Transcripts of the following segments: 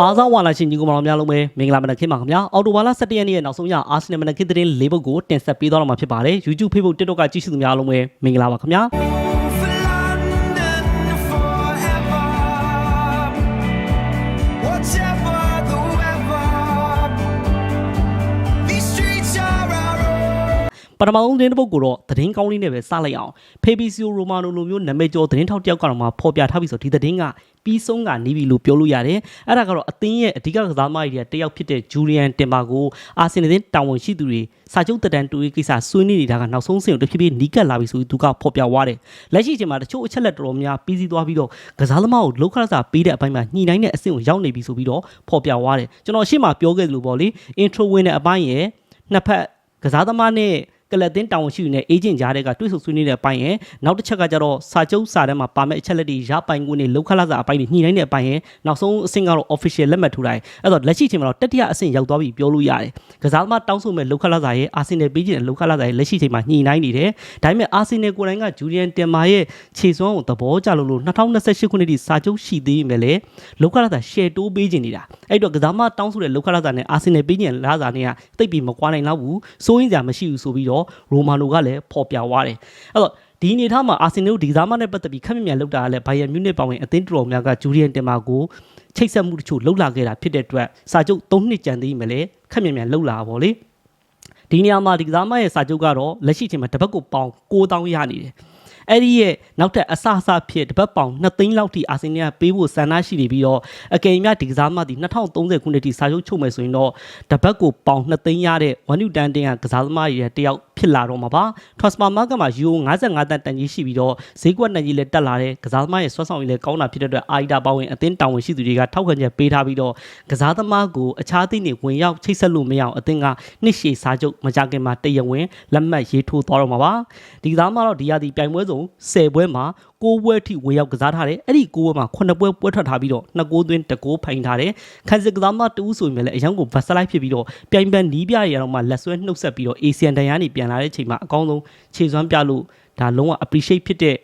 အားစားဝါလာရှင်ညီကောင်မတော်များလုံးပဲမင်္ဂလာမနက်ခင်းပါခင်ဗျာအော်တိုဘာလ17ရက်နေ့ရဲ့နောက်ဆုံးရအာဆင်နယ်မနက်ခင်းသတင်း၄ပုဒ်ကိုတင်ဆက်ပေးသွားတော့မှာဖြစ်ပါတယ် YouTube Facebook TikTok ကကြည့်ရှုသူများလုံးပဲမင်္ဂလာပါခင်ဗျာ ပထမဆုံးသတင်းတစ်ပုဒ်ကိုတော့သတင်းကောင်းလေးနဲ့ပဲစလိုက်အောင်ဖေဘီစီယိုရိုမာနိုလိုမျိုးနာမည်ကျော်သတင်းထောက်တစ်ယောက်ကတော့မှဖော်ပြထားပြီးဆိုဒီသတင်းကပြီးဆုံးကနေပြီလို့ပြောလို့ရတယ်အဲ့ဒါကတော့အသင်းရဲ့အဓိကကစားမကြီးတွေတယောက်ဖြစ်တဲ့ဂျူလီယန်တင်ပါကိုအာဆင်နယ်တာဝန်ရှိသူတွေစာချုပ်တက်တန်တူရေးကိစ္စဆွေးနွေးနေတာကနောက်ဆုံးဆင့်ကိုတဖြည်းဖြည်းနီးကပ်လာပြီဆိုပြီးသူကဖော်ပြသွားတယ်လက်ရှိအချိန်မှာတချို့အချက်လက်တော်တော်များပြီးစီးသွားပြီးတော့ကစားသမားကိုလောက်ခရစာပေးတဲ့အပိုင်းမှာညှိနှိုင်းတဲ့အဆင့်ကိုရောက်နေပြီဆိုပြီးတော့ဖော်ပြသွားတယ်ကျွန်တော်ရှေ့မှာပြောခဲ့သလိုပေါ့လေ intro ဝင်တဲ့အပိုင်းရဲ့နှစ်ဖက်ကစားသမားနဲ့ ကလပ်တင်တောင်ရှိနေတဲ့ agent ကြားတဲ့ကတွေ့ဆုံဆွေးနွေးတဲ့အပိုင်းရဲ့နောက်တစ်ချက်ကကြတော့စာချုပ်စာတမ်းမှာပါမယ့်အချက်လက်တွေရပိုင်ခွင့်တွေလောက်ခလာစာအပိုင်းတွေညှိနှိုင်းတဲ့အပိုင်းရဲ့နောက်ဆုံးအဆင့်ကတော့ official လက်မှတ်ထိုးတိုင်းအဲ့တော့လက်ရှိချိန်မှာတော့တတိယအဆင့်ရောက်သွားပြီပြောလို့ရတယ်ကစားသမားတောင်းဆိုမဲ့လောက်ခလာစာရဲ့အာဆင်နယ်ပေးခြင်းလောက်ခလာစာရဲ့လက်ရှိချိန်မှာညှိနှိုင်းနေတယ်ဒါပေမဲ့အာဆင်နယ်ကိုယ်တိုင်ကဂျူလီယန်တင်မာရဲ့ခြေစွမ်းကိုသဘောကျလို့လို့2028ခုနှစ်ထိစာချုပ်ရှိသေးပေမဲ့လည်းလောက်ခလာစာ share တိုးပေးခြင်းနေတာအဲ့တော့ကစားသမားတောင်းဆိုတဲ့လောက်ခလာစာနဲ့အာဆင်နယ်ပေးခြင်းလာစာနဲ့ကတိတ်ပြီးမကွာနိုင်တော့ဘူးစိုးရင်းစရာမရှိဘူးဆိုပြီးတော့ရိုမာနိုကလည်းဖော်ပြသွားတယ်အဲ့တော့ဒီအနေထားမှာအာဆင်နယ်တို့ဒီကစားမနဲ့ပတ်သက်ပြီးခက်မြက်မြက်လောက်တာကလည်းဘိုင်ယန်မြူနစ်ပါဝင်အသင်းတော်များကဂျူရီယန်တင်မာကိုချိတ်ဆက်မှုတချို့လှုပ်လာခဲ့တာဖြစ်တဲ့အတွက်စာချုပ်၃နှစ်ကြံသေးမယ်လေခက်မြက်မြက်လှုပ်လာပါဗောလေဒီနေရာမှာဒီကစားမရဲ့စာချုပ်ကတော့လက်ရှိအချိန်မှာတစ်ပတ်ကိုပေါင်9000ရနေတယ်အဲ့ဒီရဲ့နောက်ထပ်အဆအဆဖြစ်တစ်ပတ်ပေါင်2သိန်းလောက်ထိအာဆင်နယ်ကပေးဖို့ဆန္ဒရှိနေပြီးတော့အကယ်၍ဒီကစားမသည်2030ခုနှစ်ထိစာချုပ်ချုပ်မယ်ဆိုရင်တော့တစ်ပတ်ကိုပေါင်2သိန်းရတဲ့ဝန်ယူတန်တင်ကကစားသမားရဲ့တယောက် ဖြစ်လာတော့မှာပါ transfer market မှာယူ55တန်တန်ကြီးရှိပြီးတော့ဈေးကွက်နှကြီးလည်းတက်လာတဲ့ကစားသမားရဲ့ဆွမ်းဆောင်ရည်လည်းကောင်းတာဖြစ်တဲ့အတွက်အာရီတာပါဝင်အသင်းတာဝန်ရှိသူတွေကထောက်ခံချက်ပေးထားပြီးတော့ကစားသမားကိုအခြားသင်းတွေဝင်ရောက်ချိတ်ဆက်လို့မရအောင်အသင်းကနှစ်ရှည်စာချုပ်မကြခင်မှာတရဝင်လက်မှတ်ရေးထိုးသွားတော့မှာပါဒီကစားသမားတော့ဒီရာသီပြိုင်ပွဲစုံ10ပွဲမှာ 6ပွဲထိဝင်ရောက်ကစားထားတယ်အဲ့ဒီ6ပွဲမှာ9ပွဲပွဲထွက်ထားပြီးတော့2ဂိုးသွင်း1ဂိုးဖိုင်ထားတယ်ခန်းစစ်ကစားမတူးဆိုရင်လည်းအရန်ကိုဗတ်စလိုက်ဖြစ်ပြီးတော့ပြိုင်ပန်းနီးပြရအောင်မှလက်ဆွဲနှုတ်ဆက်ပြီးတော့ ASEAN တန်ရန်နေပြန်လာတဲ့ချိန်မှာအကောင်းဆုံးခြေစွမ်းပြလို့ဒါလုံးဝ appreciate ဖြစ်တဲ့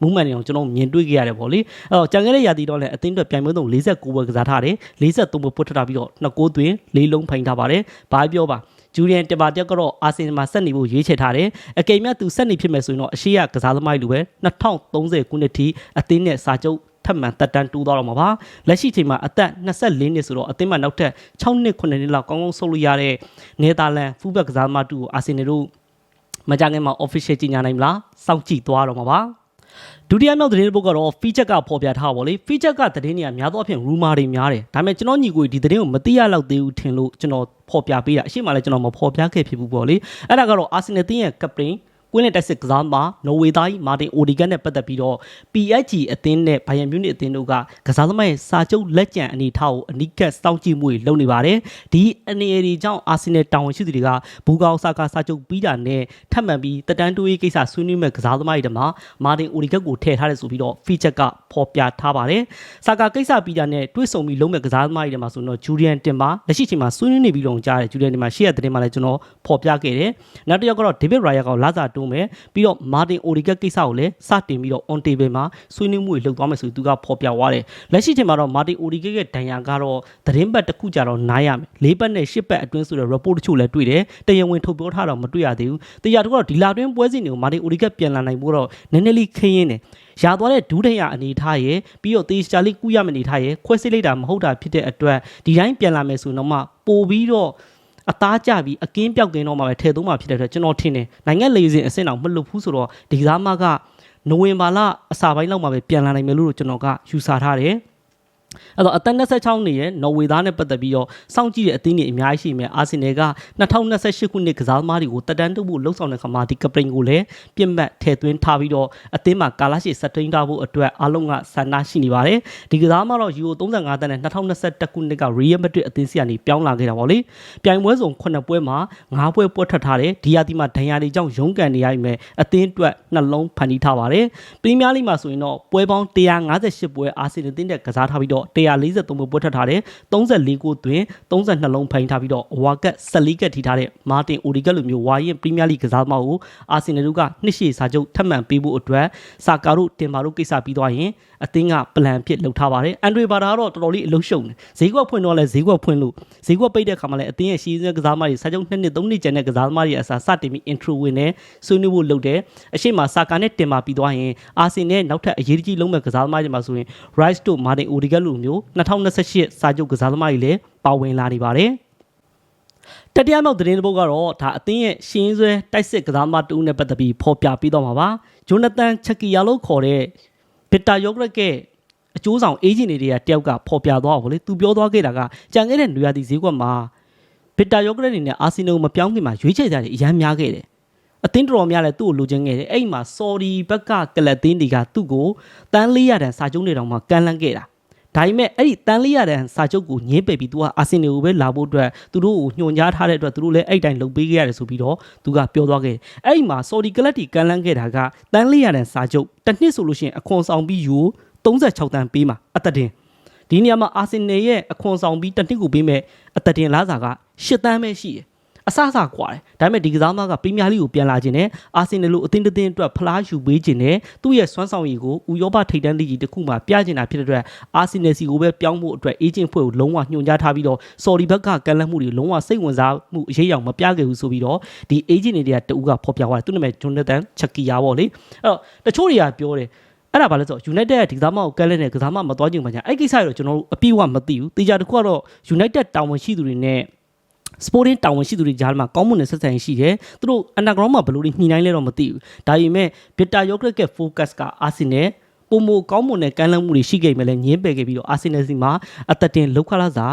movement တွေအောင်ကျွန်တော်မြင်တွေ့ခဲ့ရတယ်ဗောလေအဲ့တော့ကြံခဲ့တဲ့ရာသီတော့လည်းအသင်းအတွက်ပြိုင်ပွဲသုံး49ပွဲကစားထားတယ်53ပွဲပွတ်ထထားပြီးတော့2ဂိုးသွင်း၄လုံးဖိုင်ထားပါတယ်ဘာပြောပါ ဂျူလီယန်တပါတက်ကတော့အာဆင်နယ်မှာဆက်နေဖို့ရွေးချယ်ထားတယ်။အကိမ်မြတ်သူဆက်နေဖြစ်မယ်ဆိုရင်တော့အရှိရကစားသမားတွေလိုပဲ2030ခုနှစ်ထိအသင်းနဲ့စာချုပ်ထပ်မံတက်တန်းတူးသွားတော့မှာပါ။လက်ရှိချိန်မှာအသက်24နှစ်ဆိုတော့အသင်းမှာနောက်ထပ်6နှစ်9နှစ်လောက်ကောင်းကောင်းဆုပ်လို့ရတဲ့နယ်သာလန်ဖူးဘက်ကစားသမားတူကိုအာဆင်နယ်တို့မကြခင်မှာ official ကြီးညာနိုင်မလားစောင့်ကြည့်သွားတော့မှာပါ။ ဒုတိယမြောက်သတင်းတစ်ပုဒ်ကတော့ feature ကဖော်ပြထားပါလေ feature ကသတင်းတွေကများသောအားဖြင့် rumor တွေများတယ်ဒါပေမဲ့ကျွန်တော်ညီကိုဒီသတင်းကိုမသိရတော့သေးဘူးထင်လို့ကျွန်တော်ဖော်ပြပေးတာအရှိမလည်းကျွန်တော်မဖော်ပြခဲ့ဖြစ်ဘူးပေါ့လေအဲ့ဒါကတော့ Arsenal တင်းရဲ့ captain ကွင်းနဲ့တိုက်စစ်ကစားမှာနော်ဝေသားကြီးမာတင်အိုဒီဂတ်နဲ့ပတ်သက်ပြီးတော့ PSG အသင်းနဲ့ဘိုင်ယန်မြူနစ်အသင်းတို့ကကစားသမားရဲ့စာချုပ်လက်ကျန်အနေထားကိုအနီးကပ်စောင့်ကြည့်မှုတွေလုပ်နေပါတယ်ဒီအနေအဒီကြောင့်အာဆင်နယ်တာဝန်ရှိသူတွေကဘူကာအိုဆာကာစာချုပ်ပြီးတာနဲ့ထပ်မံပြီးတက်တန်းတိုးရေးကိစ္စဆွေးနွေးမဲ့ကစားသမားတွေတမှာမာတင်အိုဒီဂတ်ကိုထည့်ထားတယ်ဆိုပြီးတော့ feature ကဖော်ပြထားပါတယ်ဆာကာကိစ္စပြီးတာနဲ့တွေ့ဆုံပြီးလုံးမဲ့ကစားသမားတွေတမှာဆိုတော့ဂျူရီယန်တင်ပါလက်ရှိချိန်မှာဆွေးနွေးနေပြီးတော့ကြားတယ်ဂျူရီယန်တင်ပါရှေ့ရတဲ့မှာလည်းကျွန်တော်ဖော်ပြခဲ့တယ်နောက်တစ်ယောက်ကတော့ဒေးဗစ်ရိုင်ယာကလာစာတိုးမယ်ပြီးတော့မာတင်အိုဒီဂတ်ကိစ္စကိုလည်းစတင်ပြီးတော့ on table မှာဆွေးနွေးမှုတွေလုပ်သွားမယ်ဆိုပြီးသူကဖော်ပြသွားတယ်လက်ရှိချိန်မှာတော့မာတင်အိုဒီဂတ်ရဲ့ဒဏ်ရာကတော့သတင်းပတ်တစ်ခုကြတော့နားရမယ်လေးပတ်နဲ့ရှစ်ပတ်အတွင်းဆိုတဲ့ report တချို့လည်းတွေ့တယ်တရားဝင်ထုတ်ပြောထားတော့မတွေ့ရသေးဘူးတရားတော့ဒီလာတွင်းပွဲစဉ်တွေကိုမာတင်အိုဒီဂတ်ပြန်လာနိုင်ဖို့တော့နည်းနည်းလေးခင်းရင်းတယ်ရာသွားတဲ့ဒူးဒရအနေထားရဲ့ပြီးတော့တေချာလေးကူးရမအနေထားရဲ့ခွဲစစ်လိုက်တာမဟုတ်တာဖြစ်တဲ့အတွက်ဒီတိုင်းပြန်လာမယ်ဆိုတော့မှပို့ပြီးတော့ အသားကျပြီးအကင်းပြောက်တင်တော့မှပဲထဲသုံးမှဖြစ်တဲ့အတွက်ကျွန်တော်ထင်တယ်နိုင်ငံလေစဉ်အဆင့်အောင်မလွတ်ဘူးဆိုတော့ဒီကစားမကနိုဝင်ဘာလအစာပိုင်းလောက်မှပဲပြန်လာနိုင်မယ်လို့ကျွန်တော်ကယူဆထားတယ် အဲ့တော့အသက်26နှစ်ရဲ့နော်ဝေသားနဲ့ပတ်သက်ပြီးတော့စောင့်ကြည့်တဲ့အသင်းတွေအများကြီးရှိမယ်အာဆင်နယ်က2028ခုနှစ်ကစားသမားတွေကိုတက်တန်းတုပ်ဖို့လှုံ့ဆော်တဲ့ခါမှာဒီကပရင်ကိုလည်းပြစ်မှတ်ထည့်သွင်းထားပြီးတော့အသင်းမှာကာလာရှိစက်တိန်ထားဖို့အတွက်အားလုံးကဆန္ဒရှိနေပါတယ်ဒီကစားသမားတော့ယူရို35တန်းနဲ့2021ခုနှစ်ကရီယယ်မက်ဒရစ်အသင်းစီကနေပြောင်းလာခဲ့တာပေါ့လေပြိုင်ပွဲစုံ9ပွဲမှာ9ပွဲပွဲထွက်ထားတယ်ဒီယာတီမှာဒဏ်ရာတွေကြောင့်ရုန်းကန်နေရမယ်အသင်းအတွက်နှလုံးဖန်တီးထားပါတယ်ပရီးမီးယားလိမှာဆိုရင်တော့ပွဲပေါင်း158ပွဲအာဆင်နယ်တင်းတဲ့ကစားထားပြီးတော့143ပွဲပွဲထွက်ထားတယ်34ဂိုးသွင်း32လုံးဖိုင်ထားပြီးတော့အဝါကတ်14ကတ်ထိထားတဲ့မာတင်အိုဒီဂတ်လိုမျိုးဝါရင်ပရီးမီးယားလိကစားသမားကိုအာဆင်နယ်တို့ကနှစ်ရှည်စာချုပ်ထပ်မံပေးဖို့အတွက်စာကာတို့တင်ပါတို့ကိစ္စပြီးသွားရင်အသင်းကပလန်ဖြစ်လုပ်ထားပါတယ်အန်ဒရီဘာတာကတော့တော်တော်လေးအလုံးရှုံတယ်ဈေးကွက်ဖွင့်တော့လဲဈေးကွက်ဖွင့်လို့ဈေးကွက်ပိတ်တဲ့အခါမှာလဲအသင်းရဲ့ရှီးစကစားသမားတွေစာချုပ်2နှစ်3နှစ်ကျန်တဲ့ကစားသမားတွေအစားစတင်ပြီး intro ဝင်နေဆွေးနွေးဖို့လုပ်တယ်အရှိမဆာကာနဲ့တင်မာပြီးသွားရင်အာဆင်နဲ့နောက်ထပ်အရေးကြီးလုံးမဲ့ကစားသမားတွေမှာဆိုရင် Rice တို့ Martin Odegaard လိုမျိုး2028စာချုပ်ကစားသမားတွေလည်းပါဝင်လာနေပါတယ်တတိယမြောက်သတင်းတစ်ပုဒ်ကတော့ဒါအသင်းရဲ့ရှင်းဆွဲတိုက်စစ်ကစားသမားတူနဲ့ပတ်သက်ပြီးဖော်ပြပြီးတော့မှာပါဂျိုနသန်ချက်ကီယာလို့ခေါ်တဲ့ဗစ်တာယောဂရက်ကကအကျိုးဆောင်အေဂျင့်တွေကတယောက်ကဖော်ပြသွားပါလေသူပြောသွားခဲ့တာကကြံခဲ့တဲ့နွေရာသီဈေးကွက်မှာဗစ်တာယောဂရက်အနေနဲ့အာဆင်နယ်ကိုမပြောင်းခင်မှာရွေးချယ်ကြတယ်အရန်များခဲ့တယ်အသင်းတော်များလည်းသူ့ကိုလိုချင်ခဲ့တယ်အဲ့ဒီမှာဆော်ဒီဘက်ကကလပ်သင်းတွေကသူ့ကိုတန်း400တန်စာချုပ်နေတောင်မှကန်လန့်ခဲ့တာ ဒါပေမဲ့အဲ့ဒီတန်လေးရတဲ့စာချုပ်ကိုညင်းပယ်ပြီးသူကအာဆင်နယ်ကိုပဲလာဖို့အတွက်သူတို့ကိုညွှန်ကြားထားတဲ့အတွက်သူတို့လည်းအဲ့တိုင်းလုပ်ပေးခဲ့ရတယ်ဆိုပြီးတော့သူကပြောသွားခဲ့တယ်အဲ့ဒီမှာဆော်ဒီကလပ်တီကန်လန့်ခဲ့တာကတန်လေးရတဲ့စာချုပ်တစ်နှစ်ဆိုလို့ရှိရင်အခွန်ဆောင်ပြီးယူ36တန်ပေးမှာအသက်တင်ဒီနေရာမှာအာဆင်နယ်ရဲ့အခွန်ဆောင်ပြီးတစ်နှစ်ကိုပေးမဲ့အသက်တင်လားစာက10တန်းပဲရှိတယ် အဆအဆကွာတယ်ဒါပေမဲ့ဒီကစားသမားကပရီးမီယာလိကိုပြန်လာခြင်းနဲ့အာဆင်နယ်လိုအသင်းတစ်သင်းအတွက်ဖလားယူပေးခြင်းနဲ့သူ့ရဲ့စွမ်းဆောင်ရည်ကိုဥရောပထိပ်တန်းလိကြီးတစ်ခုမှပြခြင်းတာဖြစ်တဲ့အတွက်အာဆင်နယ်စီကိုပဲပြောင်းဖို့အတွက်အေဂျင့်ဖွဲ့ကိုလုံးဝညွှန်ကြားထားပြီးတော့ဆော်ဒီဘက်ကကန်လန့်မှုတွေလုံးဝစိတ်ဝင်စားမှုအရေးအယောင်မပြခဲ့ဘူးဆိုပြီးတော့ဒီအေဂျင့်တွေကတူကဖော်ပြသွားတယ်သူ့နာမည်ဂျွန်နသန်ချက်ကီယာပေါ့လေအဲ့တော့တချို့တွေကပြောတယ်အဲ့ဒါဘာလဲဆိုတော့ United ရဲ့ဒီကစားမကိုကဲလဲတဲ့ကစားမမသွားချင်ပါညာအဲ့ကိစ္စရတော့ကျွန်တော်တို့အပြည့်အဝမသိဘူးတေချာတစ်ခုကတော့ United တာဝန်ရှိသူတွေနဲ့ sporting တာဝန်ရှိသူတွေကြားမှာကောင်းမွန်တဲ့ဆက်ဆံရေးရှိတယ်သူတို့ underground မှာဘယ်လိုတွေညှိနှိုင်းလဲတော့မသိဘူးဒါပေမဲ့ Bitter Yogurt ရဲ့ focus က Arsenal ပုံမကောင်းမွန်တဲ့ကမ်းလှမ်းမှုတွေရှိခဲ့မယ်လဲညင်းပယ်ခဲ့ပြီးတော့ Arsenal စီမှာအသက်တင်လောက်ခလာစာ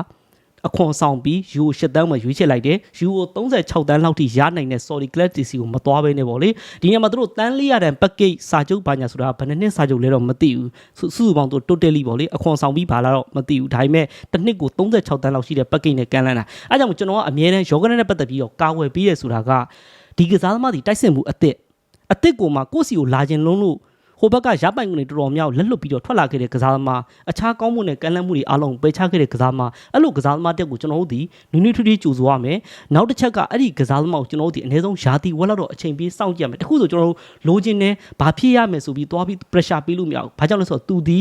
အခွန်ဆောင်ပြီးယူ၈တန်းမှာရွေးချယ်လိုက်တယ်ယူကို36တန်းလောက်ထိရနိုင်တဲ့ sorry class DC ကိုမသွားဘဲနဲ့ပေါ့လေဒီညမှာသူတို့တန်း400တန် package စာချုပ်ပါညာဆိုတာဘယ်နှစ်နှစ်စာချုပ်လဲတော့မသိဘူးစုစုပေါင်းသူ totally ပေါ့လေအခွန်ဆောင်ပြီးပါလာတော့မသိဘူးဒါပေမဲ့တစ်နှစ်ကို36တန်းလောက်ရှိတဲ့ package နဲ့ကန်လန်းတာအဲကြောင့်ကျွန်တော်ကအမြဲတမ်းယောဂနဲ့ပတ်သက်ပြီးတော့ကာဝယ်ပြီးရဆိုတာကဒီကစားသမားတွေတိုက်စစ်မှုအစ်စ်အစ်စ်ကိုမှကိုယ့်စီကိုလာခြင်းလုံးလို့ ဟိုဘက်ကရပိုင်ကုန်တွေတော်တော်များလက်လွတ်ပြီးတော့ထွက်လာခဲ့တဲ့ကစားသမားအခြားကောင်းမှုနဲ့ကန်လန့်မှုတွေအားလုံးပယ်ချခဲ့တဲ့ကစားသမားအဲ့လိုကစားသမားတက်ကိုကျွန်တော်တို့ဒီနူးနူးထွေးထွေးကြိုဆိုရမယ်နောက်တစ်ချက်ကအဲ့ဒီကစားသမားကိုကျွန်တော်တို့ဒီအနည်းဆုံးယာတီဝက်လောက်တော့အချိန်ပေးစောင့်ကြည့်ရမယ်တခုဆိုကျွန်တော်တို့လိုချင်တယ်ဘာဖြစ်ရမယ်ဆိုပြီးသွားပြီး pressure ပေးလို့မရဘူးဘာကြောင့်လဲဆိုတော့သူဒီ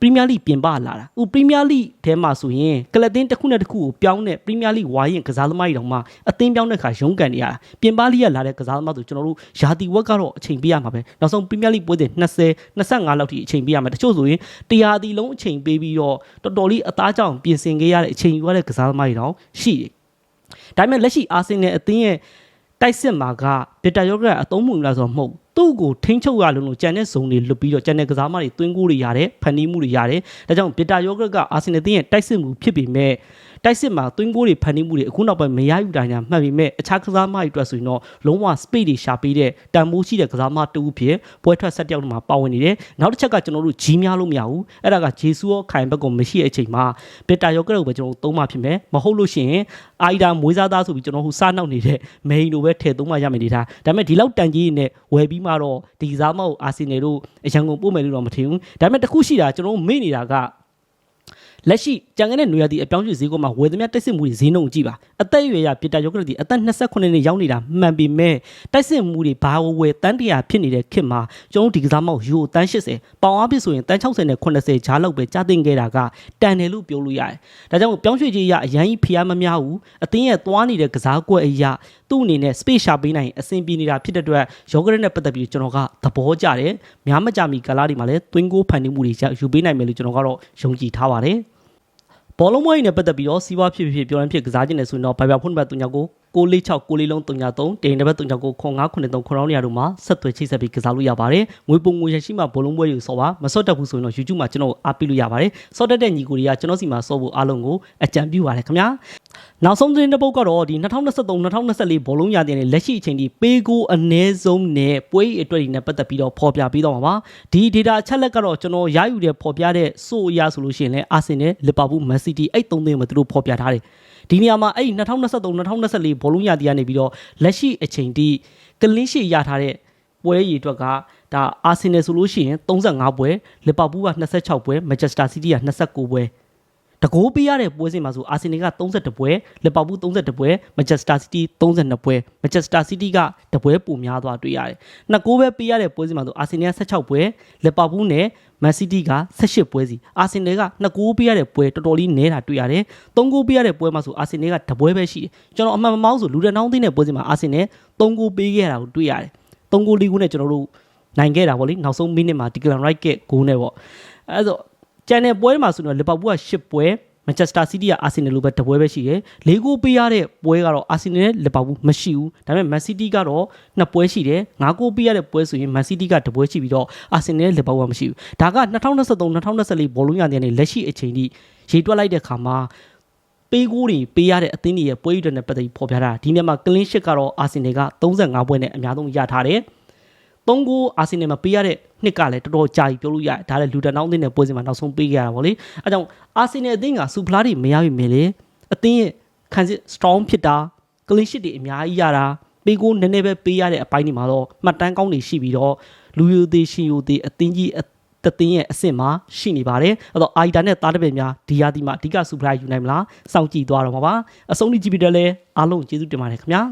ပရီးမီးယားလိပြင်ပလာတာဥပရီးမီးယားလိထဲမှာဆိုရင်ကလပ်တင်းတစ်ခုနဲ့တစ်ခုကိုပြောင်းတဲ့ပရီးမီးယားလိဝါရင်ကစားသမားတွေတောင်မှအသင်းပြောင်းတဲ့ခါရုန်းကန်နေရတာပြင်ပလိကလာတဲ့ကစားသမားဆိုကျွန်တော်တို့ယာတီဝက်ကတော့အချိန်ပေးရမှာပဲနောက်ဆုံးပရီးမီးယားလိပွဲစဉ်20 25လောက်ထိအချိန်ပေးရမှာတချို့ဆိုရင်တရားတီလုံးအချိန်ပေးပြီးတော့တော်တော်လေးအသားကြောင်ပြင်ဆင်ခဲ့ရတဲ့အချိန်ယူရတဲ့ကစားသမားတွေတောင်ရှိတယ်ဒါပေမဲ့လက်ရှိအာဆင်နယ်အသင်းရဲ့တိုက်စစ်မှာကဗစ်တာယောဂရအသုံးမှုလားဆိုတော့မဟုတ် သူ့ကိုထိန်းချုပ်ရလို့လို့ကြံတဲ့ဇုံတွေလွတ်ပြီးတော့ကြံတဲ့ကစားမတွေတွင်းကိုတွေရတယ်ဖန်တီးမှုတွေရတယ်ဒါကြောင့်ဗစ်တာယောဂရကအာဆင်နယ်တင်းရဲ့တိုက်စစ်မှုဖြစ်ပေမဲ့တိုက်စစ်မှာတွင်းကိုတွေဖန်တီးမှုတွေအခုနောက်ပိုင်းမရယူတာညာမှတ်ပေမဲ့အခြားကစားမတွေအတွက်ဆိုရင်တော့လုံးဝ speed တွေရှာပေးတဲ့တန်ဖိုးရှိတဲ့ကစားမတူဖြစ်ပွဲထွက်ဆက်တယောက်မှာပါဝင်နေတယ်နောက်တစ်ချက်ကကျွန်တော်တို့ကြီးများလို့မရဘူးအဲ့ဒါကဂျေဆူရောခိုင်ဘက်ကမရှိတဲ့အချိန်မှာဗစ်တာယောဂရကိုပဲကျွန်တော်တို့သုံးမှဖြစ်မယ်မဟုတ်လို့ရှိရင်အာီဒါမွေးစားသားဆိုပြီးကျွန်တော်ဟိုစားနောက်နေတဲ့မိန်လိုပဲထည့်သုံးမှရမယ်နေတာဒါပေမဲ့ဒီလောက်တန်ကြီးနဲ့ဝယ်ပြီးမှတော့ဒီစားမောက်အာဆင်နယ်တို့အရန်ကုန်ပို့မယ်လို့တော့မထင်ဘူးဒါပေမဲ့တခုရှိတာကျွန်တော်တို့မေ့နေတာက လက်ရှိကြံခဲ့တဲ့နွေရာသီအပြောင်းရွှေ့ဈေးကွက်မှာဝယ်သမျှတိုက်စစ်မှုတွေဈေးနှုန်းကြည့်ပါအသက်အရွယ်ရပြည်တာယောဂရတီအသက်28နှစ်ရောက်နေတာမှန်ပေမဲ့တိုက်စစ်မှုတွေဘာဝယ်တန်းတရာဖြစ်နေတဲ့ခေတ်မှာကျွန်တော်ဒီကစားမောက်ယူတန်း80ပေါင်အားဖြစ်ဆိုရင်တန်း60နဲ့80ဂျားလောက်ပဲကြားတင်ခဲ့တာကတန်တယ်လို့ပြောလို့ရတယ်ဒါကြောင့်ပြောင်းရွှေ့ကြီးရအရန်ကြီးဖျားမများဘူးအသင်းရဲ့သွားနေတဲ့ကစားကွက်အရာသူ့အနေနဲ့ space ရှာပေးနိုင်အဆင်ပြေနေတာဖြစ်တဲ့အတွက်ယောဂရက်နဲ့ပတ်သက်ပြီးကျွန်တော်ကသဘောကျတယ်များမကြမီကာလာတွေမှာလည်းသွင်းကိုဖန်တီးမှုတွေယူပေးနိုင်မယ်လို့ကျွန်တော်ကတော့ယုံကြည်ထားပါတယ် ဘောလုံးမွေးနဲ့ပတ်သက်ပြီးတော့စီးပွားဖြစ်ဖြစ်ပြောရင်းဖြစ်ကစားခြင်းနဲ့ဆိုရင်တော့ဘိုင်ဘာဖုန်းနံပါတ်3ကို646 6လေးလုံး303တိန်နံပါတ်3ကို0993ခေါင်းနေရာတို့မှာဆက်သွယ်ချိတ်ဆက်ပြီးကစားလို့ရပါတယ်ငွေပုံငွေရရှိမှဘောလုံးပွဲတွေကိုစောပါမစော့တတ်ဘူးဆိုရင်တော့ YouTube မှာကျွန်တော်အားပေးလို့ရပါတယ်စော့တတ်တဲ့ညီကိုတွေကကျွန်တော်စီမှာစော့ဖို့အားလုံးကိုအကြံပြုပါတယ်ခင်ဗျာ နောက်ဆုံးသတင်းတစ်ပုဒ်ကတော့ဒီ2023-2024ဘောလုံးရာသီနဲ့လက်ရှိအချိန်ထိပေးကိုအ ਨੇ ဆုံးနဲ့ပွဲအတွေ့အကြုံနဲ့ပတ်သက်ပြီးတော့ဖော်ပြပေးတော့မှာပါဒီ data အချက်လက်ကတော့ကျွန်တော်ရယူတဲ့ဖော်ပြတဲ့စိုးအရာဆိုလို့ရှိရင်လည်းအာဆင်နယ်လီဗာပူးမန်စီးတီအဲ့သုံးသင်းမှာသူတို့ဖော်ပြထားတယ်ဒီနေရာမှာအဲ့2023-2024ဘောလုံးရာသီကနေပြီးတော့လက်ရှိအချိန်ထိကလင်းရှိရထားတဲ့ပွဲရည်အတွက်ကဒါအာဆင်နယ်ဆိုလို့ရှိရင်35ပွဲလီဗာပူးက26ပွဲမန်ချက်စတာစီးတီးက29ပွဲ တကိုးပေးရတဲ့ပွဲစဉ်မှာဆိုအာဆင်နယ်က32ပွဲလီဗာပူး32ပွဲမန်ချက်စတာစီးတီး32ပွဲမန်ချက်စတာစီးတီးကတပွဲပိုများသွားတွေ့ရတယ်။နှစ်ကိုးပဲပေးရတဲ့ပွဲစဉ်မှာဆိုအာဆင်နယ်က16ပွဲလီဗာပူးနဲ့မန်စီးတီးက18ပွဲစီအာဆင်နယ်ကနှစ်ကိုးပေးရတဲ့ပွဲတော်တော်လေးနည်းတာတွေ့ရတယ်။သုံးကိုးပေးရတဲ့ပွဲမှာဆိုအာဆင်နယ်ကတပွဲပဲရှိတယ်။ကျွန်တော်အမှန်မမောင်းဆိုလူရနောင်းသိတဲ့ပွဲစဉ်မှာအာဆင်နယ်3ကိုးပေးခဲ့ရတာကိုတွေ့ရတယ်။3ကိုး4ကိုးနဲ့ကျွန်တော်တို့နိုင်ခဲ့တာဗောလေနောက်ဆုံးမိနစ်မှာဒီကလန်ရိုက်ကဂိုးနဲ့ဗောအဲဆို ကျန်တဲ့ပွဲတွေမှာဆိုတော့လီဗာပူးက10ပွဲမန်ချက်စတာစီးတီးကအာဆင်နယ်လိုပဲတပွဲပဲရှိတယ်။လေးကိုပေးရတဲ့ပွဲကတော့အာဆင်နယ်နဲ့လီဗာပူးမရှိဘူး။ဒါပေမဲ့မန်စီးတီးကတော့နှစ်ပွဲရှိတယ်။ငါးကိုပေးရတဲ့ပွဲဆိုရင်မန်စီးတီးကတပွဲရှိပြီးတော့အာဆင်နယ်နဲ့လီဗာပူးကမရှိဘူး။ဒါက2023 2024ဘောလုံးရတဲ့နေလက်ရှိအချိန်ထိရေတွက်လိုက်တဲ့ခါမှာပေးကိုတွေပေးရတဲ့အသင်းတွေရဲ့ပွဲဥတွေနဲ့ပတ်သက်ပြီးဖော်ပြထားတာဒီနေ့မှာကလင်းရှစ်ကတော့အာဆင်နယ်က35ပွဲနဲ့အများဆုံးရထားတယ်။ သုံးကိုအာဆင်နယ်မှာပေးရတဲ့နှစ်ကလည်းတော်တော်ကြာပြီပြောလို့ရတယ်ဒါလည်းလူတနောင်းအသင်းနဲ့ပွဲစဉ်မှာနောက်ဆုံးပေးခဲ့ရတာဗောလေအဲကြောင့်အာဆင်နယ်အသင်းကစူဖလားတွေမရပြီမြင်လေအသင်းရဲ့ခံစစ် strong ဖြစ်တာကလင်းရှစ်တွေအများကြီးရတာပေးကိုနည်းနည်းပဲပေးရတဲ့အပိုင်းတွေမှာတော့မှတ်တမ်းကောင်းတွေရှိပြီးတော့လူယိုသေးရှင်ယိုသေးအသင်းကြီးအတသင်းရဲ့အဆင့်မှာရှိနေပါတယ်အဲ့တော့အာီတာနဲ့သားတပည့်များဒီယာဒီမှာအဓိကစူဖလားယူနိုင်မလားစောင့်ကြည့်သွားတော့မှာပါအဆုံးထိကြည့်ပြီးတော့လဲအားလုံးကျေးဇူးတင်ပါတယ်ခင်ဗျာ